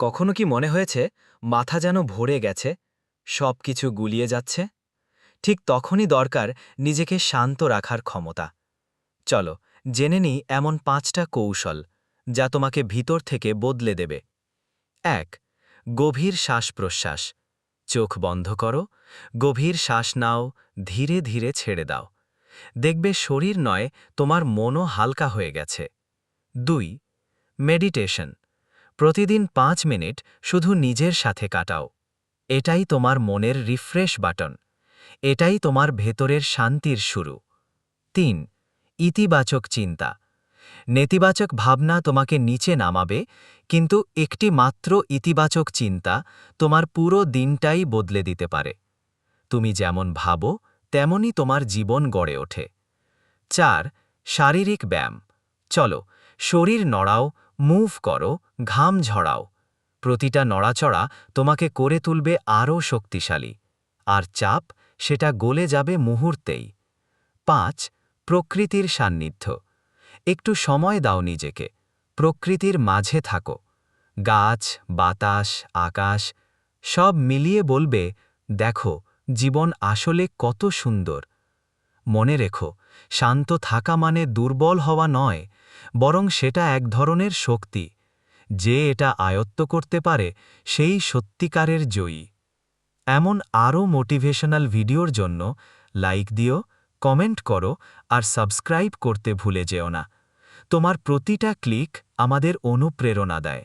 কখনো কি মনে হয়েছে মাথা যেন ভরে গেছে সব কিছু গুলিয়ে যাচ্ছে? ঠিক তখনই দরকার নিজেকে শান্ত রাখার ক্ষমতা। চলো, জেনে নিই এমন পাঁচটা কৌশল যা তোমাকে ভিতর থেকে বদলে দেবে। এক, গভীর শ্বাস প্রশ্বাস চোখ বন্ধ করো, গভীর শ্বাস নাও, ধীরে ধীরে ছেড়ে দাও। দেখবে শরীর নয়, তোমার মনও হালকা হয়ে গেছে। দুই, মেডিটেশন। প্রতিদিন পাঁচ মিনিট শুধু নিজের সাথে কাটাও। এটাই তোমার মনের রিফ্রেশ বাটন। এটাই তোমার ভেতরের শান্তির শুরু। তিন, ইতিবাচক চিন্তা। নেতিবাচক ভাবনা তোমাকে নিচে নামাবে, কিন্তু একটি মাত্র ইতিবাচক চিন্তা তোমার পুরো দিনটাই বদলে দিতে পারে। তুমি যেমন ভাবো, তেমনই তোমার জীবন গড়ে ওঠে। চার, শারীরিক ব্যায়াম। চলো, শরীর নড়াও মুভ করো, ঘাম ঝড়াও প্রতিটা নড়াচড়া তোমাকে করে তুলবে আরও শক্তিশালী। আর চাপ, সেটা গলে যাবে মুহূর্তেই। পাঁচ, প্রকৃতির সান্নিধ্য। একটু সময় দাও নিজেকে। প্রকৃতির মাঝে থাকো। গাছ, বাতাস, আকাশ, সব মিলিয়ে বলবে, দেখো, জীবন আসলে কত সুন্দর। মনে রেখো, শান্ত থাকা মানে দুর্বল হওয়া নয়, বরং সেটা এক ধরনের শক্তি। যে এটা আয়ত্ত করতে পারে, সেই সত্যিকারের জয়ী। এমন আরও মোটিভেশনাল ভিডিওর জন্য লাইক দিও, কমেন্ট করো আর সাবস্ক্রাইব করতে ভুলে যেও না। তোমার প্রতিটা ক্লিক আমাদের অনুপ্রেরণা দেয়।